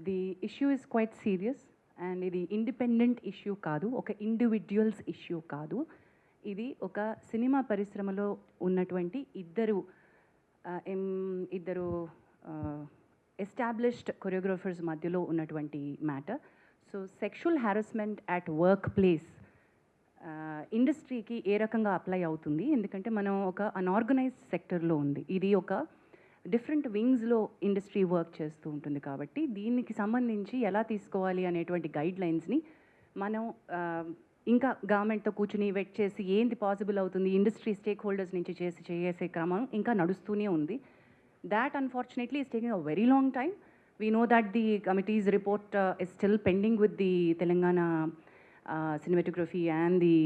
The issue is quite serious and ఇది independent issue కాదు ఒక ఇండివిజువల్స్ ఇష్యూ కాదు. ఇది ఒక సినిమా పరిశ్రమలో ఉన్నటువంటి ఇద్దరు ఎం- ఇద్దరు ఎస్టాబ్లిష్డ్ కొరియోగ్రాఫర్స్ మధ్యలో ఉన్నటువంటి matter so sexual harassment at work place ఇండస్ట్రీకి ఏ రకంగా అప్లై అవుతుంది? ఎందుకంటే మనం ఒక అన్ఆర్గనైజ్డ్ సెక్టర్లో ఉంది. ఇది ఒక డిఫరెంట్ వింగ్స్లో ఇండస్ట్రీ వర్క్ చేస్తూ ఉంటుంది కాబట్టి దీనికి సంబంధించి ఎలా తీసుకోవాలి అనేటువంటి గైడ్ లైన్స్ని మనం ఇంకా గవర్నమెంట్తో కూర్చుని వెట్ చేసి ఏంది పాసిబుల్ అవుతుంది ఇండస్ట్రీ స్టేక్ హోల్డర్స్ నుంచి చేసి చేసే క్రమం ఇంకా నడుస్తూనే ఉంది. That unfortunately is taking a very long time we know that the committee's report is still pending with the Telangana cinematography and the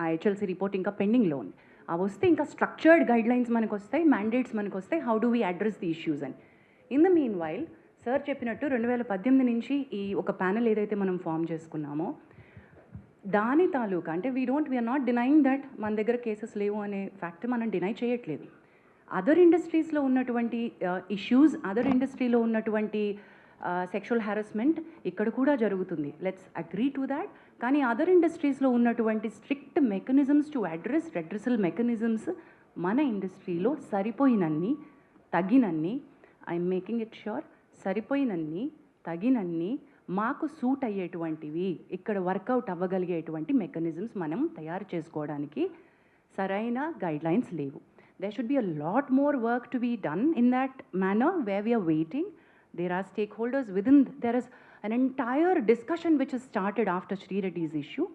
IHLC report ఇంకా పెండింగ్లో ఉంది అవి వస్తే ఇంకా స్ట్రక్చర్డ్ గైడ్లైన్స్ మనకు వస్తాయి మ్యాండేట్స్ మనకు వస్తాయి how do we address the issues అని. In the meanwhile sir చెప్పినట్టు రెండు వేల పద్దెనిమిది నుంచి ఈ ఒక ప్యానెల్ ఏదైతే మనం ఫామ్ చేసుకున్నామో దాని తాలూకా అంటే we don't we're not denying that మన దగ్గర కేసెస్ లేవు అనే ఫ్యాక్ట్ మనం డినై చేయట్లేదు. అదర్ ఇండస్ట్రీస్లో ఉన్నటువంటి ఇష్యూస్ అదర్ ఇండస్ట్రీలో ఉన్నటువంటి uh, సెక్షువల్ హారస్మెంట్ ఇక్కడ కూడా జరుగుతుంది. లెట్స్ అగ్రీ టు దాట్ కానీ అదర్ ఇండస్ట్రీస్లో ఉన్నటువంటి strict mechanisms to address redressal mechanisms మన ఇండస్ట్రీలో సరిపోయినన్ని తగినన్ని ఐఎమ్ మేకింగ్ ఇట్ ష్యూర్ సరిపోయినన్ని తగినన్ని మాకు సూట్ అయ్యేటువంటివి ఇక్కడ వర్కౌట్ అవ్వగలిగేటువంటి మెకానిజమ్స్ మనం తయారు చేసుకోవడానికి సరైన గైడ్లైన్స్ లేవు. They should be a lot more work to be done in that manner way we're waiting there are stakeholders within their an entire discussion discussion which started after after Reddy's issue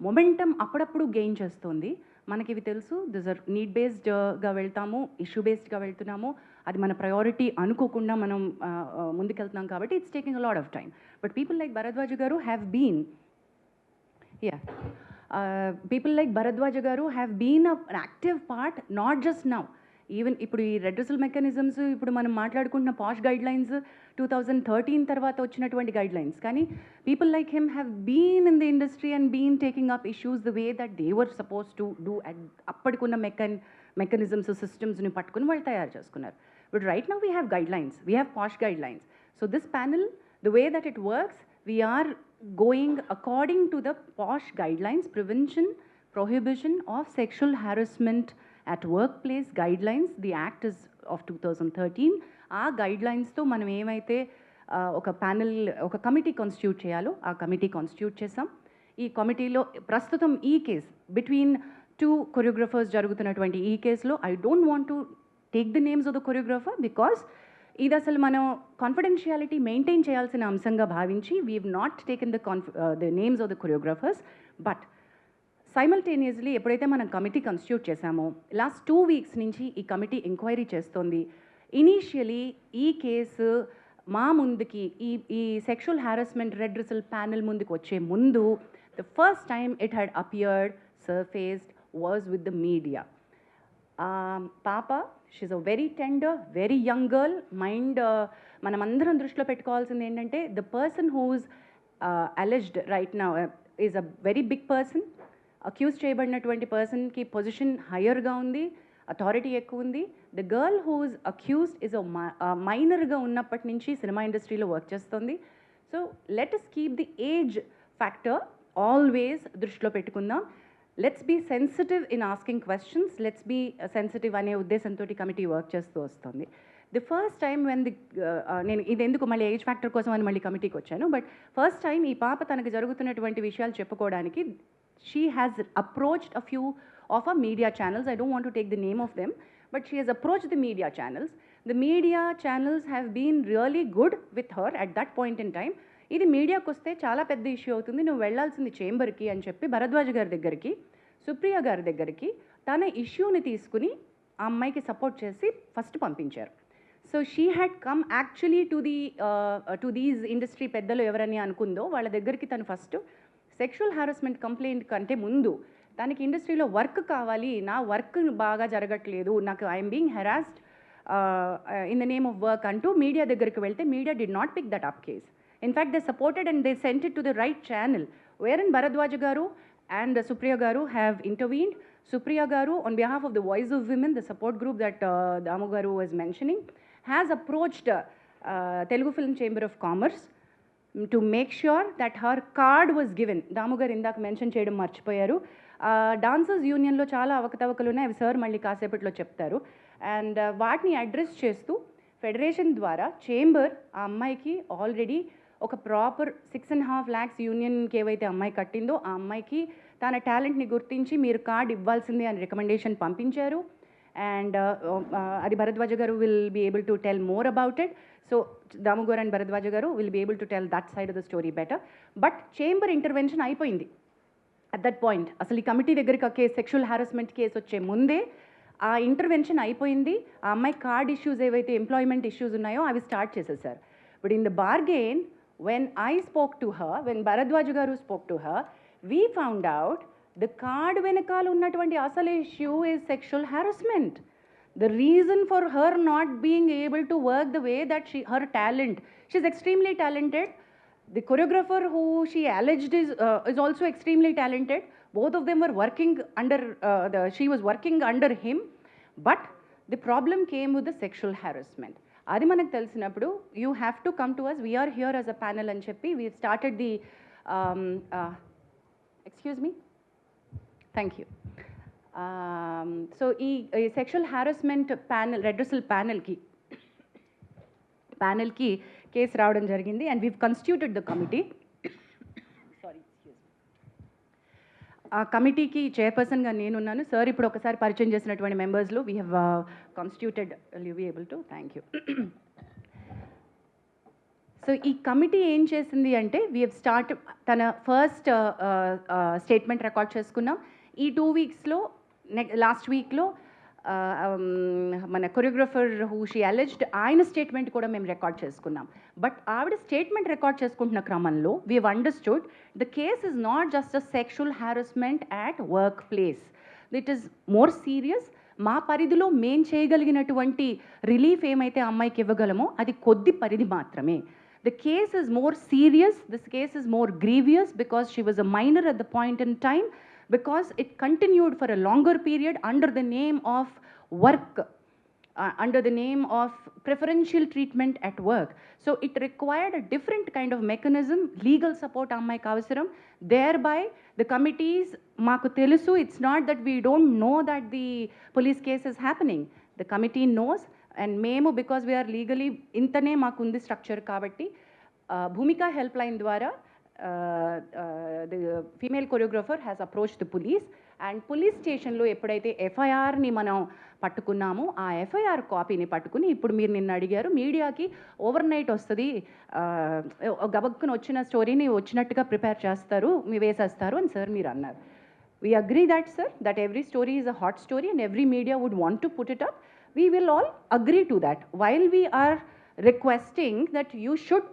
momentum అప్పుడప్పుడు gain చేస్తుంది. మనకి ఇవి తెలుసు this are need బేస్డ్గా వెళ్తాము issue బేస్డ్గా వెళ్తున్నాము. అది మన priority అనుకోకుండా మనం uh, uh, ముందుకెళ్తున్నాం కాబట్టి it's taking a lot of time but people like Bharadwaj garu have been ya people like Bharadwaj garu have been a active part not just now even ఇప్పుడు ఈ redressal mechanisms ఇప్పుడు మనం మాట్లాడుకుంటున్న POSH guidelines two thousand thirteen తర్వాత వచ్చినటువంటి guidelines కానీ people like him have been in the industry and been taking up issues the way that they were supposed to do at అప్పటికున్న మెకాన్ mechanisms సిస్టమ్స్ని పట్టుకుని వాళ్ళు తయారు చేసుకున్నారు. But right now we have guidelines we have POSH guidelines so this panel the way that it works we going according to the POSH guidelines prevention prohibition of sexual harassment at workplace guidelines. The act is of 2013. ఆ గైడ్లైన్స్తో మనం ఏమైతే ఒక panel ఒక committee constitute చేయాలో ఆ committee constitute చేసాం ఈ కమిటీలో ప్రస్తుతం ఈ కేస్ బిట్వీన్ టూ కొరియోగ్రఫర్స్ జరుగుతున్నటువంటి ఈ కేసులో I don't want to take the names of the choreographer because ఇది అసలు మనం కాన్ఫిడెన్షియాలిటీ మెయింటైన్ చేయాల్సిన అంశంగా భావించి we not taken the conf the names of the choreographers but simultaneously ఎప్పుడైతే మనం కమిటీ కన్స్టిట్యూట్ చేశామో లాస్ట్ టూ వీక్స్ నుంచి ఈ కమిటీ ఎంక్వైరీ చేస్తోంది. ఇనీషియలీ ఈ కేసు మా ముందుకి ఈ ఈ sexual harassment redressal panel ముందుకు వచ్చే ముందు the first time it had appeared surfaced was with the media పాప she a very tender very young girl mind మనమందరం దృష్టిలో పెట్టుకోవాల్సింది ఏంటంటే the person whose alleged right నా is a very big person accuse చేయబడినటువంటి పర్సన్కి పొజిషన్ హయ్యర్గా ఉంది అథారిటీ ఎక్కువ ఉంది. The girl whose accused is మైనర్గా ఉన్నప్పటి నుంచి సినిమా ఇండస్ట్రీలో వర్క్ చేస్తుంది. So let us keep the age factor always దృష్టిలో పెట్టుకుందాం. Let's be sensitive in asking questions let's be sensitive అనే ఉద్దేశంతో కమిటీ వర్క్ చేస్తూ వస్తుంది. The first time when the నేను ఇది ఎందుకు మళ్ళీ ఏజ్ ఫ్యాక్టర్ కోసం అని మళ్ళీ కమిటీకి వచ్చాను. బట్ ఫస్ట్ టైం ఈ పాప తనకు జరుగుతున్నటువంటి విషయాలు చెప్పుకోవడానికి she has approached a few of our media channels I don't want to take the name of them, but she has approach the media channels The media channels have been really good with her at that point in time ఇది మీడియాకి వస్తే చాలా పెద్ద issue అవుతుంది. నువ్వు వెళ్ళాల్సింది చేంబర్కి అని చెప్పి భరద్వాజ్ గారి దగ్గరికి సుప్రియ గారి దగ్గరికి తన ఇష్యూని తీసుకుని ఆ అమ్మాయికి సపోర్ట్ చేసి ఫస్ట్ పంపించారు. So she had come actually to the to these industry పెద్దలు ఎవరని అనుకుందో వాళ్ళ దగ్గరికి తను ఫస్ట్ సెక్షువల్ హారాస్మెంట్ కంప్లైంట్ కంటే ముందు తనకి ఇండస్ట్రీలో వర్క్ కావాలి నా వర్క్ బాగా జరగట్లేదు నాకు I'm being harassed in the name of work అంటూ మీడియా దగ్గరికి వెళ్తే media did not pick that up case in fact they supported and they sent to the right channel where and Bharadwaj garu and Supriya garu have intervened Supriya garu on behalf of the voice of women the support group that Damu garu was mentioning has approached Telugu film chamber of commerce to make sure that her card was given దాముగారు ఇందాక mention చేయడం మర్చిపోయారు. Dancers యూనియన్లో చాలా అవకతవకలు ఉన్నాయి. అవి sir మళ్ళీ కాసేపట్లో చెప్తారు. అండ్ uh, వాటిని అడ్రస్ చేస్తూ ఫెడరేషన్ ద్వారా చేంబర్ ఆ అమ్మాయికి ఆల్రెడీ ఒక proper six and half lakhs యూనియన్కి ఏవైతే అమ్మాయి కట్టిందో ఆ అమ్మాయికి తన టాలెంట్ని గుర్తించి మీరు కార్డ్ ఇవ్వాల్సిందే అని రికమెండేషన్ పంపించారు. అండ్ uh, uh, అది Bharadwaj garu will be able to tell more about it so Damu and Bharadwaj garu will be able to tell that side of the story better but chamber intervention అయిపోయింది. At that point అసలు ఈ committee దగ్గరికి ఆ case sexual harassment case వచ్చే ముందే ఆ intervention అయిపోయింది. ఆ అమ్మాయి కార్డ్ ఇష్యూస్ ఏవైతే ఎంప్లాయ్మెంట్ ఇష్యూస్ ఉన్నాయో అవి స్టార్ట్ చేసేసారు. But in the bargain when I spoke to her when Bharadwaj garu spoke to her we found out the card వెనకాల ఉన్నటువంటి అసలు issue is sexual harassment the reason for her not being able to work the way that she her talent she's extremely talented the choreographer who she alleged is uh, is also extremely talented both of them were working under uh, the she was working under him but the problem came with the sexual harassment అది మనకు తెలిసినప్పుడు you have to come to us we are here as a panel అని చెప్పి we started the excuse me thank you Um, so ఈ sexual harassment panel redressal ప్యానల్కి ప్యానల్కి case రావడం జరిగింది. And we constituted the committee sorry ఆ కమిటీకి చైర్పర్సన్గా నేనున్నాను. సార్ ఇప్పుడు ఒకసారి పరిచయం చేసినటువంటి మెంబర్స్లో we have constituted you be able to thank you so ఈ కమిటీ ఏం చేసింది అంటే వీ హెవ్ స్టార్ట్ తన ఫస్ట్ స్టేట్మెంట్ రికార్డ్ చేసుకున్నాం. ఈ టూ వీక్స్లో లాస్ట్ వీక్లో మన కొరియోగ్రఫర్ హూ షీ అలెజ్డ్ ఆయన స్టేట్మెంట్ కూడా మేము రికార్డ్ చేసుకున్నాం. బట్ ఆవిడ స్టేట్మెంట్ రికార్డ్ చేసుకుంటున్న క్రమంలో we understood the case is not just a sexual harassment at work place it is more serious మా పరిధిలో మేం చేయగలిగినటువంటి రిలీఫ్ ఏమైతే అమ్మాయికి ఇవ్వగలమో అది కొద్ది పరిధి మాత్రమే. The case is more serious this case is more grievous because she was a minor at the point in time because it continued for a longer period under the name of work, uh, under the name of preferential treatment at work. So it required a different kind of mechanism, legal support Ammai Thereby, the committees, Makutelusu, it's not that we don't know that the police case is happening. The committee knows, and memo because we are legally intane makundi structure Kavati, uh, Bhumika helpline dwara, the female choreographer has approach the police and police స్టేషన్లో ఎప్పుడైతే ఎఫ్ఐఆర్ని మనం పట్టుకున్నామో ఆ FIR కాపీని పట్టుకుని ఇప్పుడు మీరు నిన్న అడిగారు మీడియాకి ఓవర్ నైట్ వస్తుంది గబక్కున వచ్చిన స్టోరీని వచ్చినట్టుగా ప్రిపేర్ చేస్తారు మీ వేసేస్తారు అని సార్ మీరు అన్నారు. We agree that sir that every story is a hot story and every media would want to put it up we will all agree to that while we are requesting that you should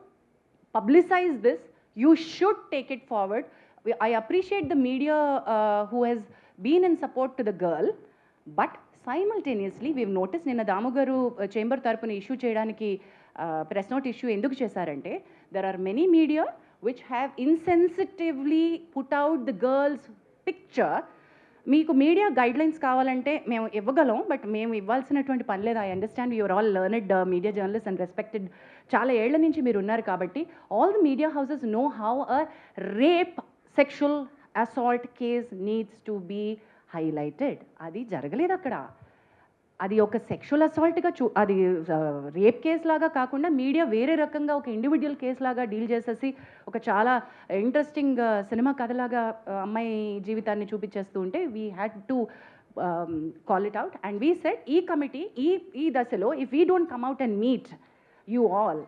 publicize this you should take it forward. We- I appreciate the media uh, who has been in support to the girl, but simultaneously we've noticed నిన్న దాము గారు chamber తరపున issue చేయడానికి press note issue ఎందుకు చేశారంటే there are many media which have insensitively put out the girl's picture మీకు media guidelines కావాలంటే మేము ఇవ్వగలం బట్ మేము ఇవ్వాల్సినటువంటి పని లేదు. I understand you're all learned media journalist and respected చాలా ఏళ్ళ నుంచి మీరు ఉన్నారు కాబట్టి all the media houses know how a rape sexual assault case needs to be highlighted అది జరగలేదు అక్కడ. అది ఒక సెక్షువల్ అసాల్ట్గా చూ అది రేప్ కేస్ లాగా కాకుండా మీడియా వేరే రకంగా ఒక ఇండివిజువల్ కేస్ లాగా డీల్ చేసేసి ఒక చాలా ఇంట్రెస్టింగ్ సినిమా కథలాగా అమ్మాయి జీవితాన్ని చూపించేస్తూ ఉంటే we had to call it out and we set ఈ కమిటీ ఈ ఈ దశలో if we don't come out and meet you all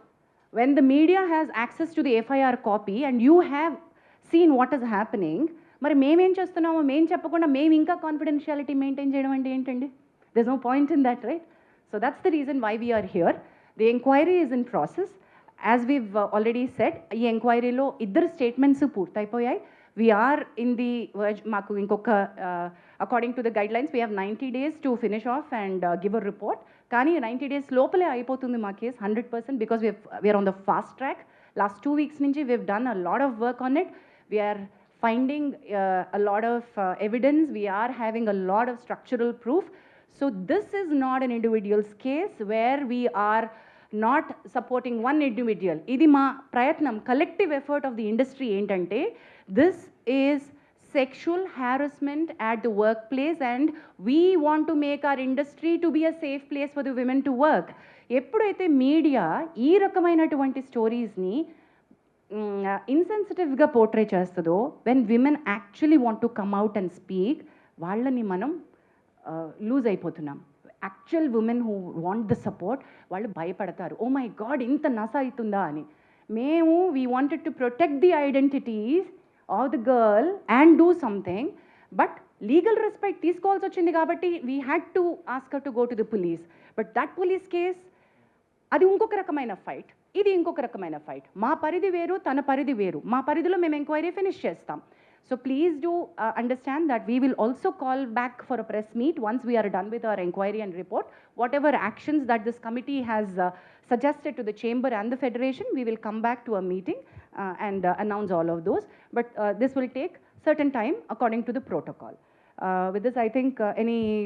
when the media has access to the FIR copy and you have seen what is happening మరి మేమేం చేస్తున్నామో మేము చెప్పకుండా మేము ఇంకా కాన్ఫిడెన్షియాలిటీ మెయింటైన్ చేయడం అంటే ఏంటండి? There's no point in that right so that's the reason why we're here the enquiry is in process as we already set ఈ ఎంక్వైరీలో ఇద్దరు స్టేట్మెంట్స్ పూర్తయిపోయాయి. వీఆర్ ఇన్ ది మాకు ఇంకొక according to the guidelines we have ninety days to finish off and give a report కానీ ninety days లోపలే అయిపోతుంది మా case hundred percent because we're on the fast track last two weeks నుంచి we've done a lot of work on it we're finding a lot of evidence we're having a lot of structural proof so this is not an individual's case where we are not supporting one individual ఇది మా ప్రయత్నం collective effort of the industry ఏంటంటే this is sexual harassment at the workplace and we want to make our industry to be a safe place for the women to work ఎప్పుడైతే media ఈ రకమైనటువంటి స్టోరీస్ని ఇన్సెన్సిటివ్గా portray చేస్తుందో when women actually want to come out and speak వాళ్ళని మనం lose అయిపోతున్నాం. Actual women who want the support వాళ్ళు భయపడతారు. ఓ మై గాడ్ ఇంత నస అవుతుందా అని. మేము we wanted to protect the identities of the girl and do something but legal respect తీసుకోవాల్సి వచ్చింది కాబట్టి we had to ask her to go to the police but that police case అది ఇంకొక రకమైన ఫైట్ ఇది ఇంకొక రకమైన ఫైట్ మా పరిధి వేరు తన పరిధి వేరు. మా పరిధిలో మేము ఎంక్వైరీ ఫినిష్ చేస్తాం. So please do uh, understand that we will also call back for a press meet once we are done with our inquiry and report. Whatever actions that this committee has uh, suggested to the chamber and the federation, we will come back to a meeting uh, and uh, announce all of those. But uh, this will take certain time according to the protocol. Uh, with this, I think any